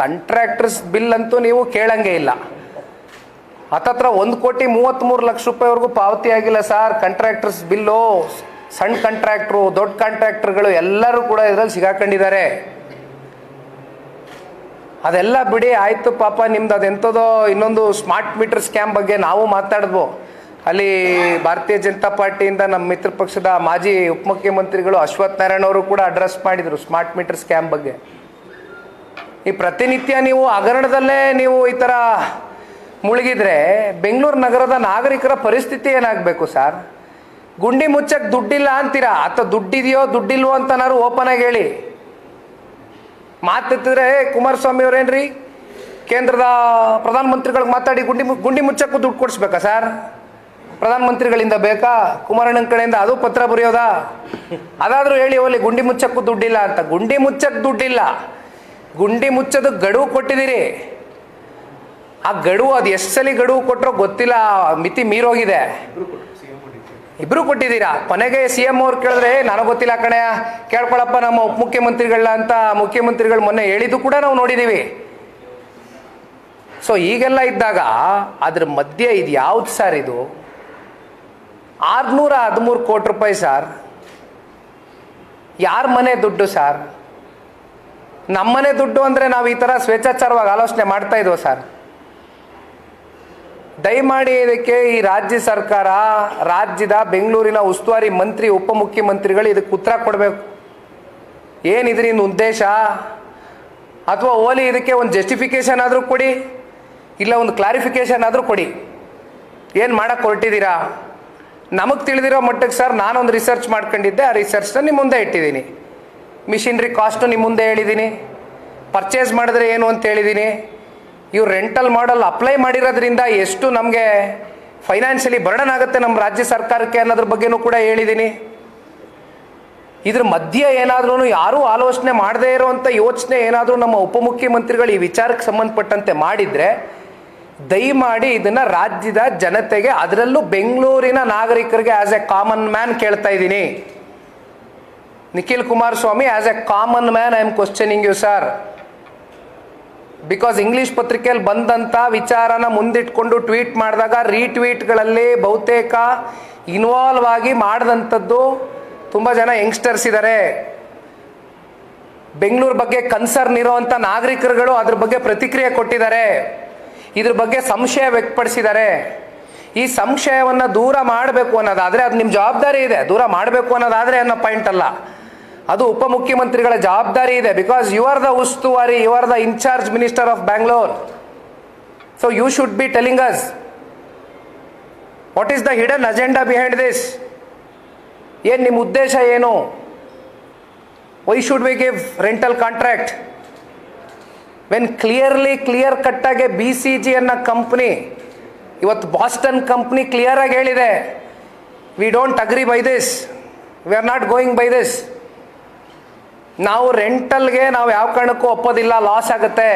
Contractors bill ಅಂತೂ ನೀವು ಕೇಳಂಗೆ ಇಲ್ಲ. ಹತ್ತತ್ರ ಒಂದು ಕೋಟಿ ಮೂವತ್ತ್ಮೂರು ಲಕ್ಷ ರೂಪಾಯಿವರೆಗೂ ಪಾವತಿ ಆಗಿಲ್ಲ ಸರ್. ಕಾಂಟ್ರಾಕ್ಟರ್ಸ್ ಬಿಲ್ಲು ಸಣ್ಣ ಕಾಂಟ್ರಾಕ್ಟ್ರು ದೊಡ್ಡ ಕಾಂಟ್ರಾಕ್ಟರ್ಗಳು ಎಲ್ಲರೂ ಕೂಡ ಇದರಲ್ಲಿ ಸಿಗಾಕೊಂಡಿದ್ದಾರೆ. ಅದೆಲ್ಲ ಬಿಡಿ, ಆಯಿತು ಪಾಪ, ನಿಮ್ದು ಅದೆಂಥದೋ ಇನ್ನೊಂದು ಸ್ಮಾರ್ಟ್ ಮೀಟರ್ ಸ್ಕ್ಯಾಮ್ ಬಗ್ಗೆ ನಾವು ಮಾತಾಡಿದ್ವು. ಅಲ್ಲಿ ಭಾರತೀಯ ಜನತಾ ಪಾರ್ಟಿಯಿಂದ ನಮ್ಮ ಮಿತ್ರ ಪಕ್ಷದ ಮಾಜಿ ಉಪಮುಖ್ಯಮಂತ್ರಿಗಳು ಅಶ್ವಥ್ ನಾರಾಯಣ ಅವರು ಕೂಡ ಅಡ್ರೆಸ್ ಮಾಡಿದರು ಸ್ಮಾರ್ಟ್ ಮೀಟರ್ ಸ್ಕ್ಯಾಮ್ ಬಗ್ಗೆ. ಈ ಪ್ರತಿನಿತ್ಯ ನೀವು ಹಗರಣದಲ್ಲೇ ನೀವು ಈ ಥರ ಮುಳುಗಿದ್ರೆ ಬೆಂಗಳೂರು ನಗರದ ನಾಗರಿಕರ ಪರಿಸ್ಥಿತಿ ಏನಾಗಬೇಕು ಸರ್? ಗುಂಡಿ ಮುಚ್ಚಕ್ಕೆ ದುಡ್ಡಿಲ್ಲ ಅಂತೀರಾ? ಅಥವಾ ದುಡ್ಡಿದೆಯೋ ದುಡ್ಡಿಲ್ವೋ ಅಂತನಾರು ಓಪನ್ ಆಗಿ ಹೇಳಿ. ಮಾತಿದ್ರೆ "ಏ, ಕುಮಾರಸ್ವಾಮಿ ಅವ್ರೇನ್ರಿ? ಕೇಂದ್ರದ ಪ್ರಧಾನಮಂತ್ರಿಗಳಿಗೆ ಮಾತಾಡಿ ಗುಂಡಿ ಗುಂಡಿ ಮುಚ್ಚಕ್ಕೂ ದುಡ್ಡು ಕೊಡಿಸ್ಬೇಕಾ ಸರ್? ಪ್ರಧಾನಮಂತ್ರಿಗಳಿಂದ ಬೇಕಾ? ಕುಮಾರಣ್ಣನ ಕಡೆಯಿಂದ ಅದು ಪತ್ರ ಬರೆಯೋದಾ? ಅದಾದರೂ ಹೇಳಿ ಒಲಿ ಗುಂಡಿ ಮುಚ್ಚಕ್ಕೂ ದುಡ್ಡಿಲ್ಲ ಅಂತ. ಗುಂಡಿ ಮುಚ್ಚಕ್ಕೆ ದುಡ್ಡಿಲ್ಲ. ಗುಂಡಿ ಮುಚ್ಚೋದು ಗಡುವು ಕೊಟ್ಟಿದ್ದೀರಿ. ಆ ಗಡುವು ಅದು ಎಷ್ಟು ಸಲ ಗಡುವು ಕೊಟ್ಟರೋ ಗೊತ್ತಿಲ್ಲ, ಮಿತಿ ಮೀರೋಗಿದೆ. ಇಬ್ರು ಕೊಟ್ಟಿದ್ದೀರಾ? ಕೊನೆಗೆ ಸಿ ಎಂ ಅವ್ರು ಕೇಳಿದ್ರೆ ನನಗೆ ಗೊತ್ತಿಲ್ಲ ಕಣೆ, ಕೇಳ್ಕೊಳಪ್ಪ ನಮ್ಮ ಉಪಮುಖ್ಯಮಂತ್ರಿಗಳನ್ನ ಅಂತ ಮುಖ್ಯಮಂತ್ರಿಗಳು ಮೊನ್ನೆ ಹೇಳಿದ್ದು ಕೂಡ ನಾವು ನೋಡಿದ್ದೀವಿ ಸೊ ಈಗೆಲ್ಲ ಇದ್ದಾಗ ಅದ್ರ ಮಧ್ಯೆ ಇದು ಯಾವ್ದು ಸರ್ ಇದು? ಆರ್ನೂರ ಹದಿಮೂರು ಕೋಟಿ ರೂಪಾಯಿ ಸರ್. ಯಾರ ಮನೆ ದುಡ್ಡು ಸರ್? ನಮ್ಮನೆ ದುಡ್ಡು ಅಂದರೆ ನಾವು ಈ ಥರ ಸ್ವೇಚ್ಛಾಚಾರವಾಗಿ ಆಲೋಚನೆ ಮಾಡ್ತಾ ಇದ್ವು ಸರ್? ದಯಮಾಡಿ ಇದಕ್ಕೆ ಈ ರಾಜ್ಯ ಸರ್ಕಾರ, ರಾಜ್ಯದ ಬೆಂಗಳೂರಿನ ಉಸ್ತುವಾರಿ ಮಂತ್ರಿ, ಉಪಮುಖ್ಯಮಂತ್ರಿಗಳು ಇದಕ್ಕೆ ಉತ್ತರ ಕೊಡಬೇಕು. ಏನು ಇದರಿಂದ ಉದ್ದೇಶ? ಅಥವಾ ಓಲಿ ಇದಕ್ಕೆ ಒಂದು ಜಸ್ಟಿಫಿಕೇಶನ್ ಆದರೂ ಕೊಡಿ, ಇಲ್ಲ ಒಂದು ಕ್ಲಾರಿಫಿಕೇಶನ್ ಆದರೂ ಕೊಡಿ. ಏನು ಮಾಡಕ್ಕೆ ಹೊರಟಿದ್ದೀರಾ? ನಮಗೆ ತಿಳಿದಿರೋ ಮಟ್ಟಕ್ಕೆ ಸರ್, ನಾನೊಂದು ರಿಸರ್ಚ್ ಮಾಡ್ಕೊಂಡಿದ್ದೆ, ಆ ರಿಸರ್ಚ್ನ ನಿಮ್ಮ ಮುಂದೆ ಇಟ್ಟಿದ್ದೀನಿ. ಮಿಷಿನ್ರಿ ಕಾಸ್ಟು ನಿಮ್ಮ ಮುಂದೆ ಹೇಳಿದ್ದೀನಿ ಪರ್ಚೇಸ್ ಮಾಡಿದ್ರೆ ಏನು ಅಂತ ಹೇಳಿದ್ದೀನಿ ಇವ್ರು ರೆಂಟಲ್ ಮಾಡಲ್ ಅಪ್ಲೈ ಮಾಡಿರೋದ್ರಿಂದ ಎಷ್ಟು ನಮಗೆ ಫೈನಾನ್ಷಿಯಲಿ ಬರ್ಡನ್ ಆಗುತ್ತೆ ನಮ್ಮ ರಾಜ್ಯ ಸರ್ಕಾರಕ್ಕೆ ಅನ್ನೋದ್ರ ಬಗ್ಗೆನೂ ಕೂಡ ಹೇಳಿದ್ದೀನಿ ಇದ್ರ ಮಧ್ಯೆ ಏನಾದ್ರೂ ಯಾರೂ ಆಲೋಚನೆ ಮಾಡದೇ ಇರುವಂಥ ಯೋಚನೆ ಏನಾದರೂ ನಮ್ಮ ಉಪಮುಖ್ಯಮಂತ್ರಿಗಳು ಈ ವಿಚಾರಕ್ಕೆ ಸಂಬಂಧಪಟ್ಟಂತೆ ಮಾಡಿದರೆ, ದಯಮಾಡಿ ಇದನ್ನು ರಾಜ್ಯದ ಜನತೆಗೆ, ಅದರಲ್ಲೂ ಬೆಂಗಳೂರಿನ ನಾಗರಿಕರಿಗೆ ಆಸ್ ಎ ಕಾಮನ್ ಮ್ಯಾನ್ ಕೇಳ್ತಾ ಇದ್ದೀನಿ. Nikhil Kumaraswamy as a common man I am questioning you sir because English ಪತ್ರಿಕೆಯಲ್ಲಿ ಬಂದಂಥ ವಿಚಾರನ ಮುಂದಿಟ್ಕೊಂಡು ಟ್ವೀಟ್ ಮಾಡಿದಾಗ ರೀಟ್ವೀಟ್ಗಳಲ್ಲಿ ಬಹುತೇಕ ಇನ್ವಾಲ್ವ್ ಆಗಿ ಮಾಡಿದಂಥದ್ದು ತುಂಬ ಜನ ಯಂಗ್ಸ್ಟರ್ಸ್ ಇದ್ದಾರೆ ಬೆಂಗಳೂರು ಬಗ್ಗೆ ಕನ್ಸರ್ನ್ ಇರೋವಂಥ ನಾಗರಿಕರುಗಳು ಅದ್ರ ಬಗ್ಗೆ ಪ್ರತಿಕ್ರಿಯೆ ಕೊಟ್ಟಿದ್ದಾರೆ ಇದ್ರ ಬಗ್ಗೆ ಸಂಶಯ ವ್ಯಕ್ತಪಡಿಸಿದ್ದಾರೆ ಈ ಸಂಶಯವನ್ನು ದೂರ ಮಾಡಬೇಕು ಅನ್ನೋದಾದರೆ ಅದು ನಿಮ್ಮ ಜವಾಬ್ದಾರಿ ಇದೆ ದೂರ ಮಾಡಬೇಕು ಅನ್ನೋದಾದರೆ ಅನ್ನೋ ಪಾಯಿಂಟ್ ಅಲ್ಲ ಅದು ಉಪಮುಖ್ಯಮಂತ್ರಿಗಳ ಜವಾಬ್ದಾರಿ ಇದೆ ಬಿಕಾಸ್ ಯು ಆರ್ ದ ಉಸ್ತುವಾರಿ you are the incharge minister of Bangalore so you should be telling us what is the hidden agenda behind this ಏನು ನಿಮ್ಮ ಉದ್ದೇಶ ಏನು? Why should we give rental contract when clearly clear ಕಟ್ಟಾಗೆ B C G ಅನ್ನೋ company ಇವತ್ತು Boston company clear ಆಗಿ ಹೇಳಿದೆ we don't agree by this we are not going by this ನಾವು ರೆಂಟಲ್ಗೆ ನಾವು ಯಾವ ಕಾರಣಕ್ಕೂ ಒಪ್ಪೋದಿಲ್ಲ ಲಾಸ್ ಆಗುತ್ತೆ.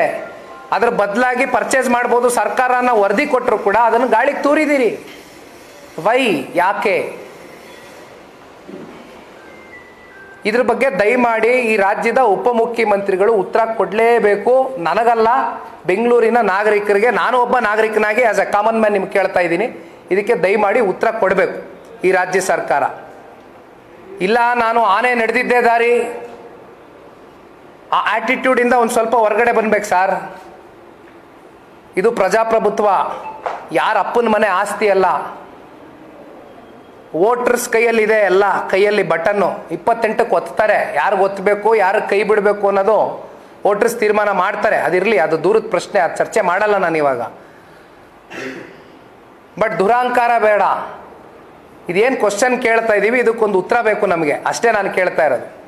ಅದ್ರ ಬದಲಾಗಿ ಪರ್ಚೇಸ್ ಮಾಡ್ಬೋದು, ಸರ್ಕಾರನ ವರದಿ ಕೊಟ್ಟರು ಕೂಡ ಅದನ್ನು ಗಾಳಿಗೆ ತೂರಿದ್ದೀರಿ ವೈ, ಯಾಕೆ? ಇದ್ರ ಬಗ್ಗೆ ದಯಮಾಡಿ ಈ ರಾಜ್ಯದ ಉಪಮುಖ್ಯಮಂತ್ರಿಗಳು ಉತ್ತರ ಕೊಡಲೇಬೇಕು. ನನಗಲ್ಲ, ಬೆಂಗಳೂರಿನ ನಾಗರಿಕರಿಗೆ, ನಾನು ಒಬ್ಬ ನಾಗರಿಕನಾಗಿ ಆಸ್ ಎ ಕಾಮನ್ ಮ್ಯಾನ್ ನಿಮ್ಗೆ ಕೇಳ್ತಾ ಇದ್ದೀನಿ. ಇದಕ್ಕೆ ದಯಮಾಡಿ ಉತ್ತರ ಕೊಡಬೇಕು ಈ ರಾಜ್ಯ ಸರ್ಕಾರ. ಇಲ್ಲ, ನಾನು ಆನೆ ನಡೆದಿದ್ದೇ ದಾರಿ. ಆ ಆಟಿಟ್ಯೂಡಿಂದ ಒಂದು ಸ್ವಲ್ಪ ಹೊರಗಡೆ ಬನ್ಬೇಕು ಸರ್. ಇದು ಪ್ರಜಾಪ್ರಭುತ್ವ. ಯಾರ ಅಪ್ಪನ ಮನೆ ಆಸ್ತಿ ಅಲ್ಲ. ವೋಟರ್ಸ್ ಕೈಯಲ್ಲಿದೆ ಎಲ್ಲ, ಕೈಯಲ್ಲಿ ಬಟನ್ನು. ಇಪ್ಪತ್ತೆಂಟಕ್ಕೆ ಒತ್ತಾರೆ. ಯಾರಿಗೆ ಒತ್ತಬೇಕು ಯಾರಿಗೆ ಕೈ ಬಿಡಬೇಕು ಅನ್ನೋದು ವೋಟರ್ಸ್ ತೀರ್ಮಾನ ಮಾಡ್ತಾರೆ. ಅದಿರಲಿ, ಅದು ದೂರದ ಪ್ರಶ್ನೆ, ಅದು ಚರ್ಚೆ ಮಾಡಲ್ಲ ನಾನು ಇವಾಗ. ಬಟ್ ದುರಾಂಕಾರ ಬೇಡ. ಇದೇನು ಕ್ವಶನ್ ಕೇಳ್ತಾ ಇದ್ದೀವಿ ಇದಕ್ಕೊಂದು ಉತ್ತರ ಬೇಕು ನಮಗೆ. ಅಷ್ಟೇ ನಾನು ಕೇಳ್ತಾ ಇರೋದು.